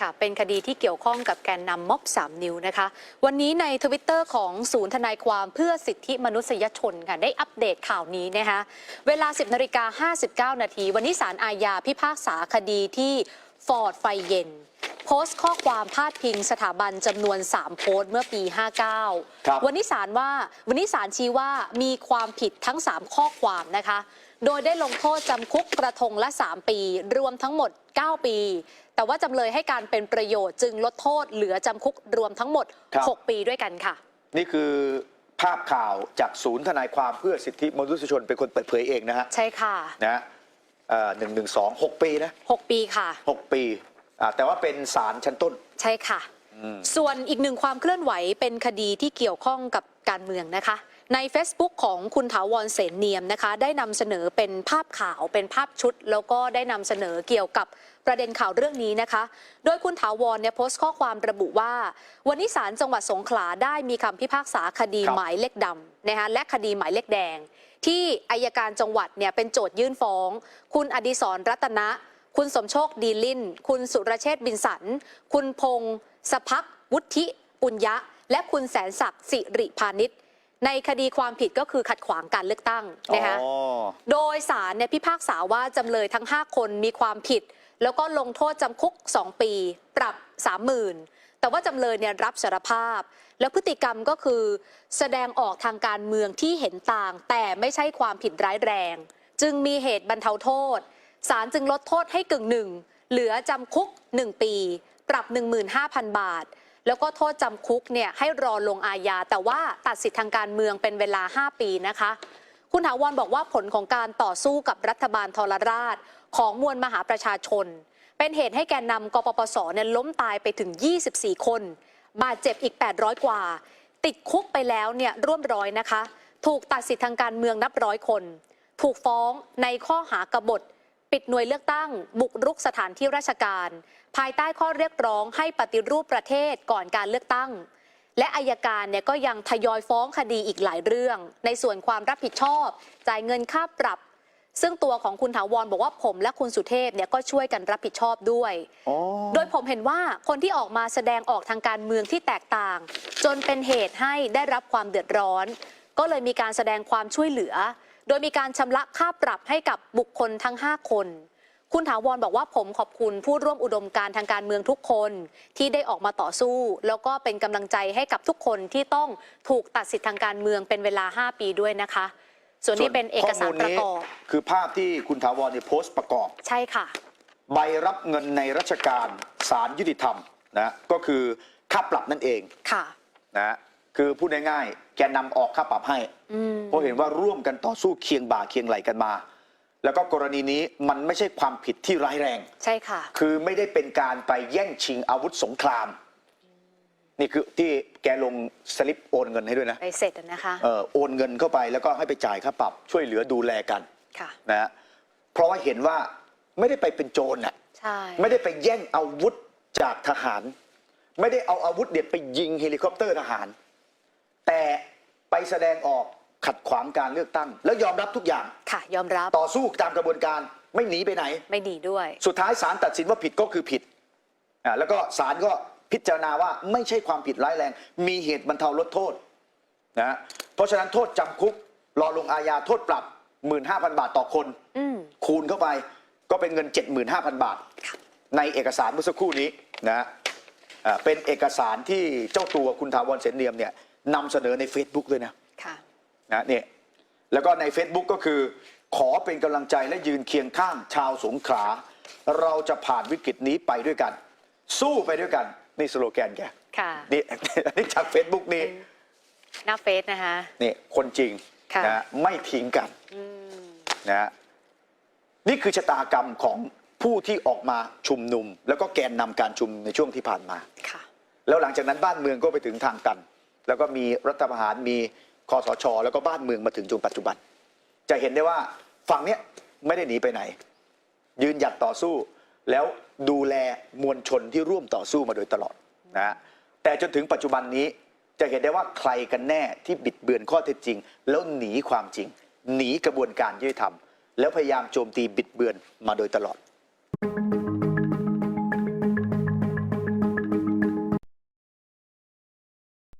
ค่ะ เป็นคดีที่เกี่ยวข้องกับแกนนำม็อบ 3 นิ้วนะคะ วันนี้ในทวิตเตอร์ของศูนย์ทนายความเพื่อสิทธิมนุษยชนค่ะ ได้อัปเดตข่าวนี้นะคะ เวลา 10นาฬิกา59 นาที วันนี้ศาลอาญาพิพากษาคดีที่ฟอร์ดไฟเย็น โพสต์ข้อความพาดพิงสถาบันจำนวน 3 โพสต์เมื่อปี 59ครับวันนี้ศาลว่าวันนี้ศาลชี้ว่ามีความผิดทั้ง 3 ข้อความนะคะ โดยได้ลงโทษจำคุกกระทงละ 3 ปี รวมทั้งหมด 9 ปี แต่ว่าจำเลยให้การเป็นประโยชน์จึงลดโทษเหลือจำคุกรวมทั้งหมดครับ6ปีด้วยกันค่ะ นี่คือภาพข่าวจากศูนย์ทนายความเพื่อสิทธิมนุษยชนเป็นคนเปิดเผยเองนะฮะใช่ค่ะนะฮะหนึ่งหนึ่งสองหกปีนะ6ปีค่ะหกปี อ่าแต่ว่าเป็นศาลชั้นต้น ใช่ค่ะอืมส่วนอีกหนึ่งความเคลื่อนไหวเป็นคดีที่เกี่ยวข้องกับการเมืองนะคะ ใน Facebook ของคุณถาวรเสนเนียมนะคะ ได้นำเสนอเป็นภาพข่าวเป็นภาพชุด แล้วก็ได้นำเสนอเกี่ยวกับประเด็นข่าวเรื่องนี้นะคะ โดยคุณถาวรเนี่ยโพสต์ข้อความระบุว่า วันนี้ศาลจังหวัดสงขลาได้มีคำพิพากษาคดีครับ หมายเลขดำนะคะและคดีหมายเลขแดง ที่อายการจังหวัดเนี่ยเป็นโจทยื่นฟ้อง คุณอดิศรรัตนะ คุณสมโชคดีลิน คุณสุรเชษฐ์บินสัน คุณพงศ์สพักวุฒิปุญญะ และคุณแสนศักดิ์สิริพานิชในคดีความผิดก็คือขัดขวางการเลือกตั้งนะคะอ๋อโดยสารเนี่ยพิพากษาว่าจำเลยทั้ง 5 คนมีความผิด แล้วก็ลงโทษจำคุก 2 ปี ปรับ 30,000 แต่ว่าจำเลยเนี่ยรับสารภาพ แล้วพฤติกรรมก็คือ แสดงออกทางการเมืองที่เห็นต่าง แต่ไม่ใช่ความผิดร้ายแรง จึงมีเหตุบรรเทาโทษ ศาลจึงลดโทษให้กึ่งหนึ่งเหลือจำคุก 1 ปี ปรับ 15,000 บาท แล้วก็โทษจำคุกเนี่ยให้รอลงอาญาแต่ว่าตัดสิทธิทางการเมืองเป็นเวลา 5 ปีนะคะ คุณถาวรบอกว่าผลของการต่อสู้กับรัฐบาลทรราช ของมวลมหาประชาชน เป็นเหตุให้แกนนำกปปสเนี่ยล้มตายไปถึง 24 คน บาดเจ็บอีก 800 กว่า ติดคุกไปแล้วเนี่ยร่วมร้อยนะคะ ถูกตัดสิทธิทางการเมืองนับร้อยคน ถูกฟ้องในข้อหากบฏ ปิดหน่วยเลือกตั้ง บุกรุกสถานที่ราชการ ภายใต้ข้อเรียกร้องให้ปฏิรูปประเทศก่อนการเลือกตั้ง และอายการเนี่ยก็ยังทยอยฟ้องคดีอีกหลายเรื่อง ในส่วนความรับผิดชอบ จ่ายเงินค่าปรับ ซึ่งตัวของคุณถาวรบอกว่าผมและคุณสุเทพเนี่ยก็ช่วยกันรับผิดชอบด้วยอ๋อโดยผมเห็นว่าคนที่ออกมาแสดงออกทางการเมืองที่แตกต่าง จนเป็นเหตุให้ได้รับความเดือดร้อน ก็เลยมีการแสดงความช่วยเหลือ โดยมีการชำระค่าปรับให้กับบุคคลทั้ง 5 คน คุณถาวรบอกว่าผมขอบคุณผู้ร่วมอุดมการณ์ทางการเมืองทุกคน ที่ได้ออกมาต่อสู้ แล้วก็เป็นกำลังใจให้กับทุกคนที่ต้องถูกตัดสิทธิทางการเมืองเป็นเวลา 5 ปีด้วยนะคะ ส่วนนี้เป็นเอกสารประกอบคือภาพที่คุณถาวรเนี่ยโพสต์ประกอบ ใช่ค่ะ ใบรับเงินในราชการศาลยุติธรรมนะก็คือค่าปรับนั่นเองค่ะนะ คือพูดง่ายๆแกนำออกค่าปรับให้อืมเพราะเห็นว่าร่วมกันต่อสู้เคียงบ่าเคียงไหลกันมา แล้วก็กรณีนี้มันไม่ใช่ความผิดที่ร้ายแรง ใช่ค่ะ คือไม่ได้เป็นการไปแย่งชิงอาวุธสงคราม นี่คือที่แกลงสลิปโอนเงินให้ด้วยนะไปเสร็จอะนะคะเออโอนเงินเข้าไปแล้วก็ให้ไปจ่ายค่าปรับช่วยเหลือดูแลกันค่ะนะฮะเพราะว่าเห็นว่าไม่ได้ไปเป็นโจรน่ะใช่ไม่ได้ไปแย่งอาวุธจากทหาร ไม่ได้เอาอาวุธเด็ดไปยิงเฮลิคอปเตอร์ทหาร แต่ไปแสดงออกขัดขวางการเลือกตั้ง แล้วยอมรับทุกอย่าง ค่ะ ยอมรับต่อสู้ตามกระบวนการไม่หนีไปไหน ไม่ดีด้วย สุดท้ายศาลตัดสินว่าผิดก็คือผิดอ่าแล้วก็ศาลก็พิจารณาว่าไม่ใช่ความผิดร้ายแรง มีเหตุบรรเทาลดโทษนะฮะเพราะฉะนั้นโทษจำคุก รอลงอาญาโทษปรับ 15,000 บาทต่อคน อืม คูณเข้าไปก็เป็นเงิน 75,000 บาท ในเอกสารเมื่อสักครู่นี้นะฮะอ่าเป็นเอกสารที่เจ้าตัวคุณถาวรเสนเนียมเนี่ย นำเสนอใน Facebook เลยนะค่ะนะเนี่ยแล้วก็ใน Facebook ก็คือ ขอเป็นกำลังใจและยืนเคียงข้างชาวสงขลาเราจะผ่านวิกฤตนี้ไปด้วยกัน สู้ไปด้วยกัน นี่สโลแกนแกค่ะนี่อันนี้จาก Facebook นี่หน้าเฟซนะคะนี่คนจริงค่ะนะไม่ทิ้งกันอืมนะฮะนี่คือชะตากรรมของผู้ที่ออกมาชุมนุม แล้วก็แกนนำการชุมนุมในช่วงที่ผ่านมาค่ะแล้วหลังจากนั้นบ้านเมืองก็ไปถึงทางตัน แล้วก็มีรัฐประหารมีคอสช แล้วก็บ้านเมืองมาถึงจนปัจจุบัน จะเห็นได้ว่าฝั่งเนี้ยไม่ได้หนีไปไหน ยืนหยัดต่อสู้ แล้วดูแลมวลชนที่ร่วมต่อสู้มาโดยตลอดนะฮะแต่จนถึงปัจจุบันนี้จะเห็นได้ว่าใครกันแน่ที่บิดเบือนข้อเท็จจริง แล้วหนีความจริง หนีกระบวนการยุติธรรม แล้วพยายามโจมตีบิดเบือนมาโดยตลอด